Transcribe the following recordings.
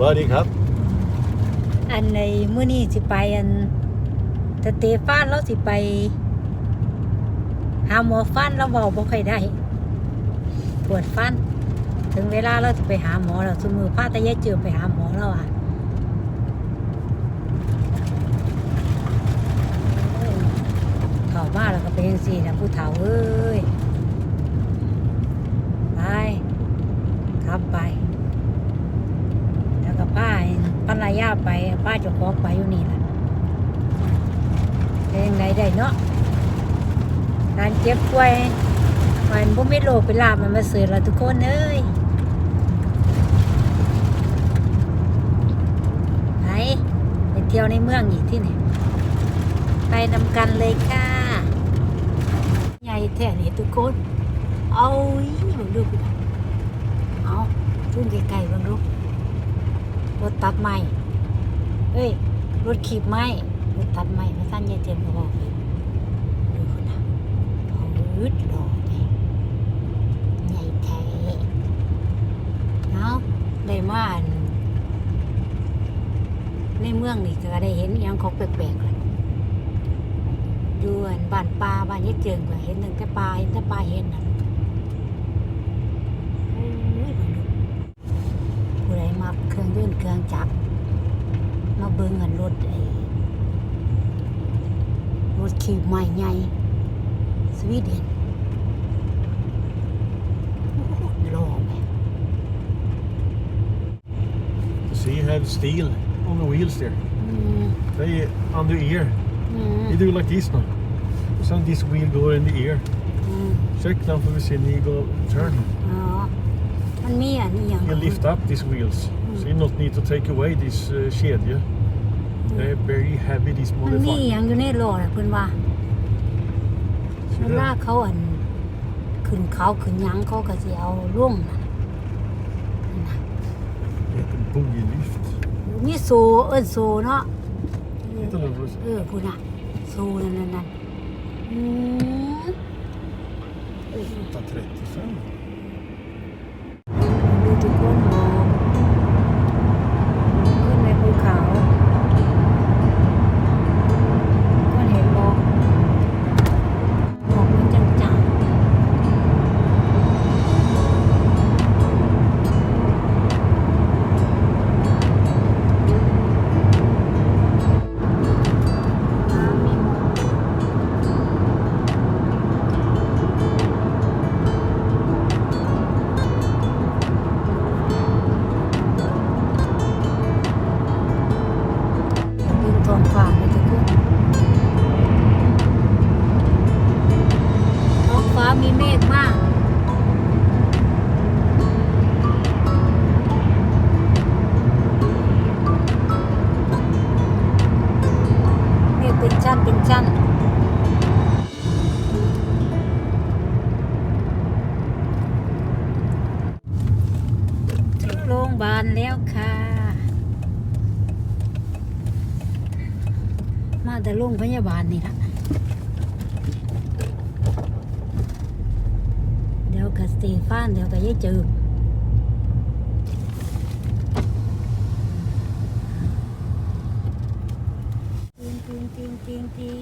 สวัสดีครับ อันในมื้อนี้สิไปอันสเตฟานเราสิไป หาหมอฟันเราเว้าบ่ค่อยได้ปวดฟัน ถึงเวลาเราจะไปหาหมอแล้วสมือพาตะยายเจือไปหาหมอแล้วอะเอ้ยเข้ามาแล้วก็เป็นจังซี่นะผู้เฒ่าเอ้ยไปขับไป แล้วก็ป้าภรรยาไปป้าจะขอไปอยู่นี่แหละเป็นยังไงได้เนาะการเจ็บป่วยมันบ่ไม่โลกเป็นลาบมันมาเสือเราทุกคนเอ้ยไปไปเที่ยวในเมืองอีกที่ไหนไปนำกันเลยค่ะใหญ่แท้นี่ทุกคน เอาอีมึงดูกูนะเอาจุ่มไกลๆเบังดูรถตัดไม้ เอ้ย รถขีบไม้รถตัดไม้มาสั้นยายเจมส์ก็บอกเลยดูคนะเขาอึดรอเลยใหญ่แท้เอาะได้มาอันในเมืองนี่ก็ได้เห็นอหยังของแปลกๆเลยอยู่อันบ้านปลาบ้านยายเจิงก็เห็นตั้งแต่ปลาเห็นแต่ปลาเห็นน่ะโอ้ยเบิ่งดูผู้ใดมักเครื่องยนต์เครื่องจักร มาเบิ่งกันรถไอ้รถขีบใหม่ใหญ่สวีเดนโอ้โหหล่อแม่ See, you have steel on the wheels there. อืม They under ear. อืม You do like this now. So this wheel go in the ear. อืม Check now for the see you go turn. อ๋อ มันมีอันนี้อย่าง You lift up these wheels. So you not need to take away this uh, kedja. They're very heavy, this มันมีอ modified. ย่างอยู่ในโลน่ะเพิ่นว่า See เวลา that? เขาอันขึ้นเขาขึ้นหยังเขาก็สิเอาล่วงน่ะนั่นน่ะ Yeah, the boogie lift. มีโซเอิ้นโซเนาะ Titta nu får du se. เออคุณอะสู้นั่นนั่นนั่นอืม 835. ดูทุกคนมองขึ้ แล้วค่ะ มาแต่โรงพยาบาลนี่ละเดี๋ยวกับสเตฟานเดี๋ยวกับยายจืดติงติงติงติงติ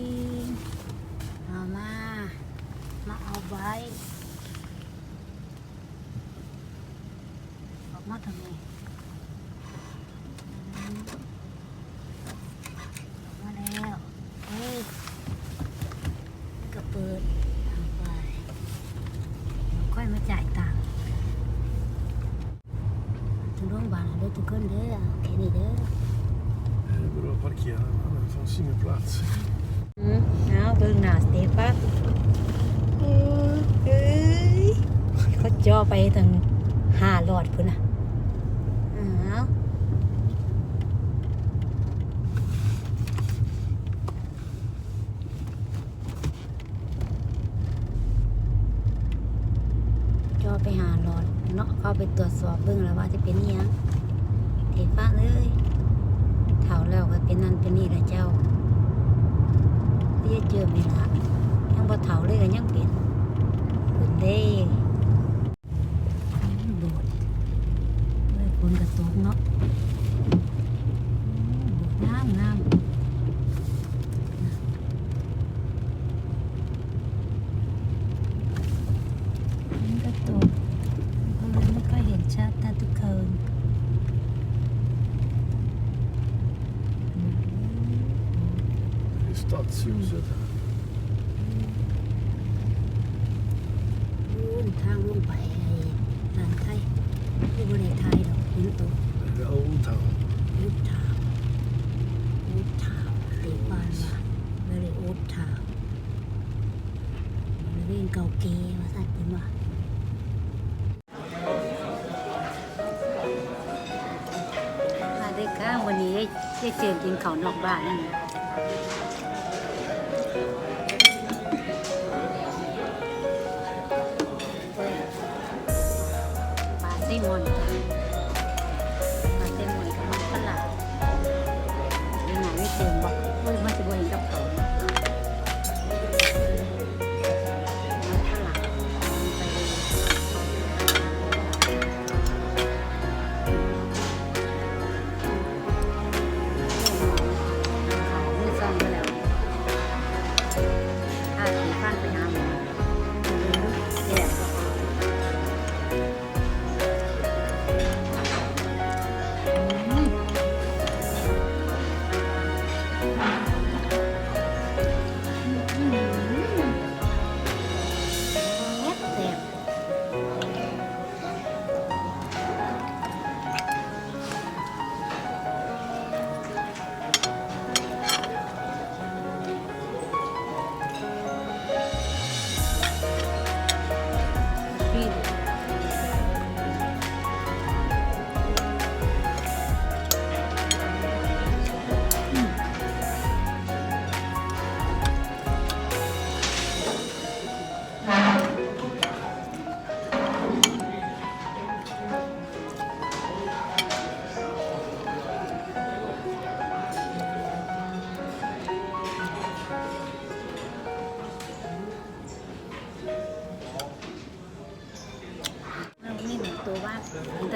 งเอามา มาเอาไว้ออกมาทำไมอืม มาแล้วเฮ้ยก็เปิดเอาไปเดี๋ยวค่ อยมาจ่ายตังค์ถึงโรงพยาบาลแล้วทุกคนเด้อโอเคนี่เด้อ Det är bra att parkera. Det fanns ingen plats. อืมเอาเบิ่งหน้าสเตฟานเอ้ยเอ้ยเขาจ่อไปถึงห้าหลอดพุ่นน่ะเอาจ่อไปหาหลอด เนาะเข้าไปตรวจสอบเบื้องแล้วว่าจะเป็นอิหยังเทฟ้าเลยเฒ่าแล้วก็เป็นนั่นเป็นนี่ละเจ้าเรียกเจอไม่ละยังบ่เฒ่าเลยก็ยังเป็นเป็นเด้โดดเฮ้ยฝนกระตกเนาะ Stadshuset här. นู่นทางลงไปไอ้ร้านไทยที่บริไทยดอกหินโต Det är Old Town. อุทาวอุทาวตีบ้านว่าเวลีอุทาวบริเวณเก่าเก๋ว่าสัตว์เป็นว่ามาได้ค่ะวันนี้ได้เจอกินข้าวนอกบ้านนั่น พี่เ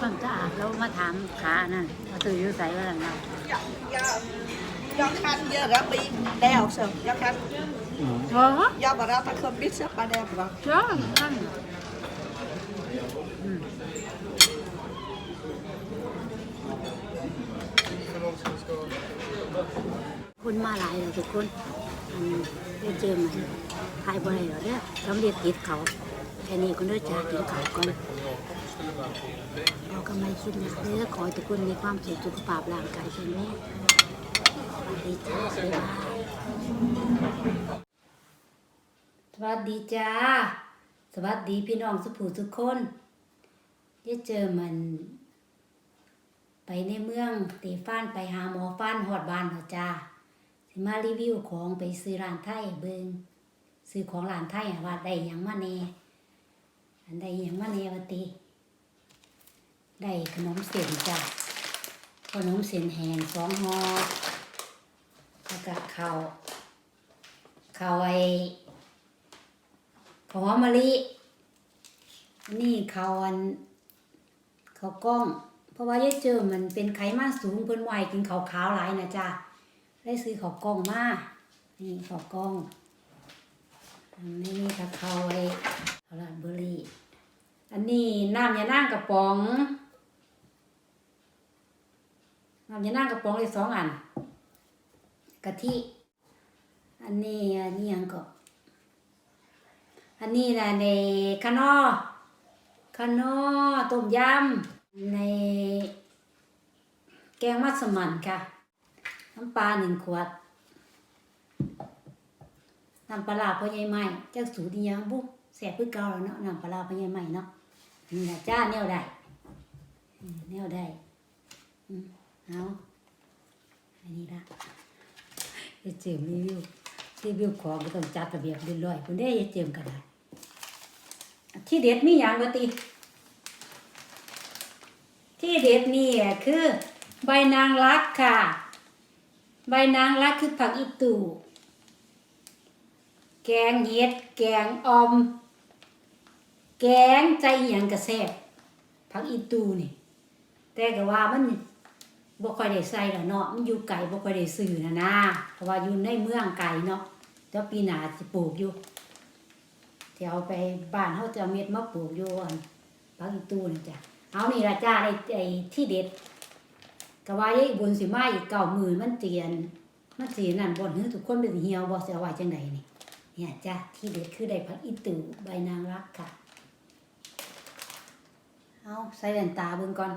ความสะอาดแล้วมาถามขานั่นมาตื่นอยู่ใส่ว่าหลังเรา do do khăn giờ đã bị đeo sợ do khăn โอ้ do bà ra ta không biết sắp bà đeo vào จ้าท่านอืมคุณมาหลายเลยทุกคนอันได้เจอมันทายบ่ได้หรอเนี่ยต้องเรียกติดเขาแค่นี้คุณด้วยจ่ากินเขาก่อน เรากำไรคิดนะเด้อขอให้ทุกคนมีความสุขสุขภาพร่างกายแข็งแรงสวัสดีจ้าบ๊ายบายสวัสดีจ้า สวัสดีพี่น้องสุภูทุกคนได้เจอมัน ไปในเมืองตีฟ้านไปหาหมอฟ้านหอดบ้านเหรอจ้าสิมารีวิวของไปซื้อร้านไทยเบิงซื้อของร้านไทยอะว่าได้หยังมาแน่อันใดหยังมาแน่วะติ ได้ขนมเส้นจ้ะขนมเส้นแห้งสองห่อแล้วก็ข้าวข้าวไอ้ข้าวหอมมะลินี่ข้าวอันข้าวกล้อง เพราะว่ายายเจอมันเป็นไขมันสูงเพิ่นไหวกินข้าวขาวหลายนะจ้ะได้ซื้อข้าวกล้องมานี่ข้าวกล้องนนี้มีตะเขาไว้ข้าวราดเบอร์รี่อันนี้น้ำยานั่งกระป๋อง น้ำยานั่งกระป๋องเลยสองอันกะทิอันนี้อันนี้ยังก็อันนี้นะในคานอคานอต้มยำในแกงมัสมั่นค่ะ น้ำปลาหนึ่งขวด น้ำปลาพ่อใหญ่ใหม่เจ้าสูตรอีหยังบุ๊แสบคือเก่าแล้วเนาะน้ำปลาพ่อใหญ่ใหม่เนาะนี่แหละจ้าแนวได้อืมแนวได้อื เอาอันนี้ละจะเจิมรีวิวรีวิวของก็ต้องจัดระเบียบเรียบร้อยคุณได้จะเจิมก็ได้ที่เด็ดมีอย่างวะติที่เด็ดนี่คือ ใบนางรักค่ะ ใบนางรักคือผักอีตูแกงเห็ด แกงออม แกงใจอหยังกระแซบผักอีตูนี่ แต่ก็ว่ามัน บ่ค่อยได้ใส่แล้วเนาะมันอยู่ไกลบ่ค่อยได้ซื้อนะนะเพราะว่าอยู่ในเมืองไกลเนาะเดี๋ยวปีหน้าสิปลูกอยู่ที่เอาไปบ้านเฮาจะเม็ดมาปลูกอยู่อันผักอีตูนี่จ้ะเอานี่ล่ะจ้าไอ้ไอ้ที่เด็ดก็ว่าอีบุญสิมาอีกเก้ามื้อมันเตียน มันสินั่นบ่หือทุกคนเป็นเหี่ยวบ่สิเอาไว้จังไดนี่เนี่ยจ้ะที่เด็ดคือได้ผักอีตูใบนางรักค่ะ เอาใส่แว่นตาเบิ่งก่อน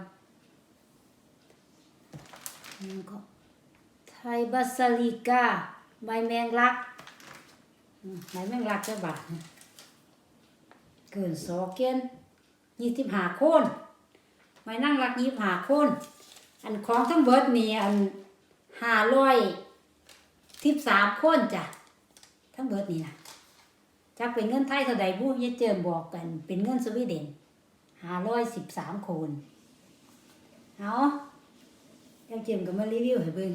ไทยบาสลิกาใบแมงลักใบแมงลักจะบาทนะเกินสอเกนยี่สิบห้าคนใบนั่งรักยี่สิบห้าคนอันของทั้งเบิร์ดนี่อันห้าร้อยสิบสามคนจ้ะทั้งเบิร์ดนี่นะจักเป็นเงินไทยเท่าใดผู้ยายเจิมบอกกัน เป็นเงินสวีเดนห้าร้อยสิบสามคนเอา ยายเจมก็มารีวิวให้เบิ่ง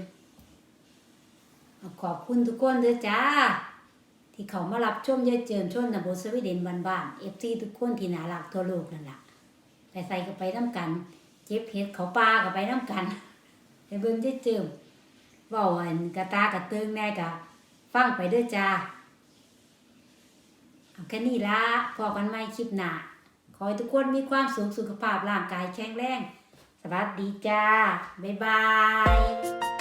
ขอบคุณทุกคนเด้อจ้า ที่เขามารับชมยายเจิมชนนบสวีเดนบ้านๆเอฟซีทุกคนที่น่ารักทั่วโลกนั่นแหละไปใส่ก็ไปน้ำกัน เจ็บเห็ดเขาปลาก็ไปน้ำกันไปเบิ่งยายเจิมว้าอันกระตากระเติงแน่กะฟังไปเด้อจ้าเอาแค่นี้ละพอกันไม่คลิปหนาขอให้ทุกคนมีความสุขสุขภาพร่างกายแข็งแรง สวัสดีจ้า บ๊ายบาย